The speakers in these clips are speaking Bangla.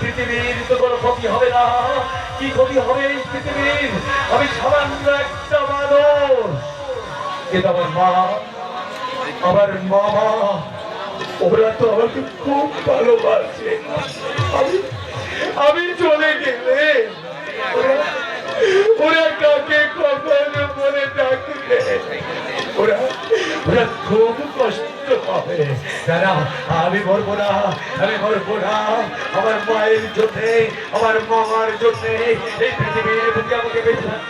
পৃথিবীর তো কোনো ক্ষতি হবে না। কি ক্ষতি হবে এই পৃথিবীর? আমি সামান্য একটা মানুষ। কিন্তু আমার মা। আমার মামা। ওরা তো আমাকে খুব ভালোবাসে। আমি চলে গেলে ওরা কাকে কখন বলে ডাকবে? ওরা ওরা খুব কষ্ট পাবে। দাদা, আমি মরবো না, আমি মরবো না। আমার মায়ের জন্যে, আমার মামার জন্যে এই পৃথিবীর বুকে আমাকে বেঁচে হবে।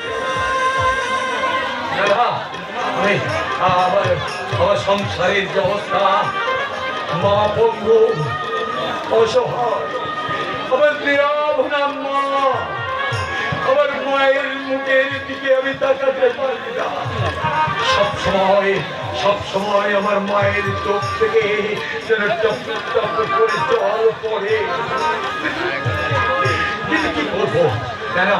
আমার আমার সংসারের যে অবস্থা, মা বন্ধু, অসহায়, আমার মায়ের মুখের দিকে আমি তাকাতে পারি না। সব সময় সব সময় আমার মায়ের চোখ থেকে যেন টপ টপ করে জল পড়ে। কি করব কেনা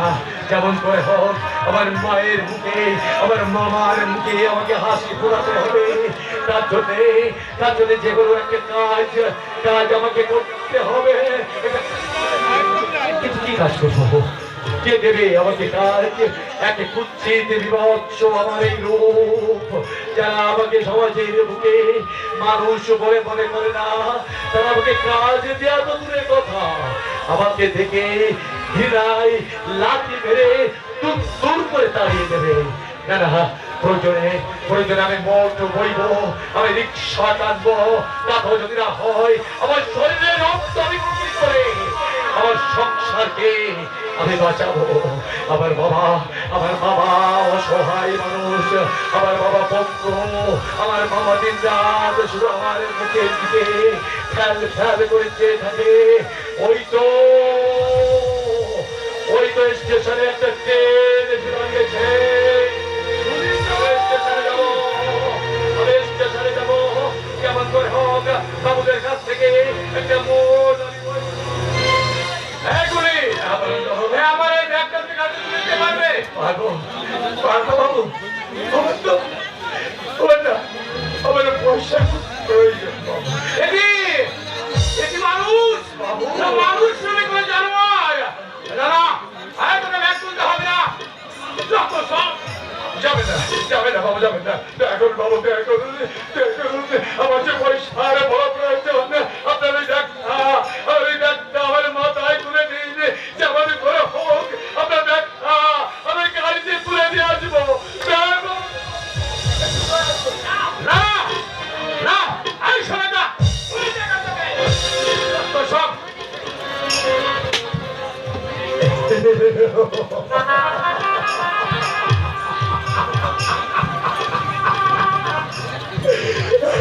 যেমন করে হোক, আমার মায়ের মুখে, আমার মামার মুখে আমাকে হাসি ফোরাতে হবে। তার জন্যে, তার জন্য যে কোনো একটা কাজ কাজ আমাকে করতে হবে। কি কাজ করব? কে দেবে আমাকে কাজ? একে কুচ্ছিত বিভৎস আমার এই রূপ। যারা আমাকে সমাজের বুকে মানুষ বলে মনে করে না, তারা আমাকে কাজ দেওয়া তো দূরের কথা। আমাকে দেখে ঘৃণায় লাঠি মেরে দূর দূর করে তাড়িয়ে দেবে। না না, প্রয়োজনে প্রয়োজনে আমি মোট বইব, আমি রিক্সা টানবো, তারপর যদি না হয়, আমার শরীরের রক্ত আমি করে। আমার সংসারকে আমি বাঁচাবো। আমার বাবা আমার বাবা অসহায় মানুষ, আমার বাবা পঙ্ক আমার বাবা দিন রাত শুধু আমার মুখের দিকে খেয়াল খেয়াল করে চেয়ে থাকে ওই তো ওই তো স্টেশনে একটা ট্রেন না, না বাবু, যাবে না। দয়া করুন বাবু, দয়া যে পয়সার বড় প্রয়োজন, আপনার ওই আমার মাথায় তুলে দিন। যেমন করে হোক, আমি তুলে দিয়ে আসব। না না এই শোনে না সব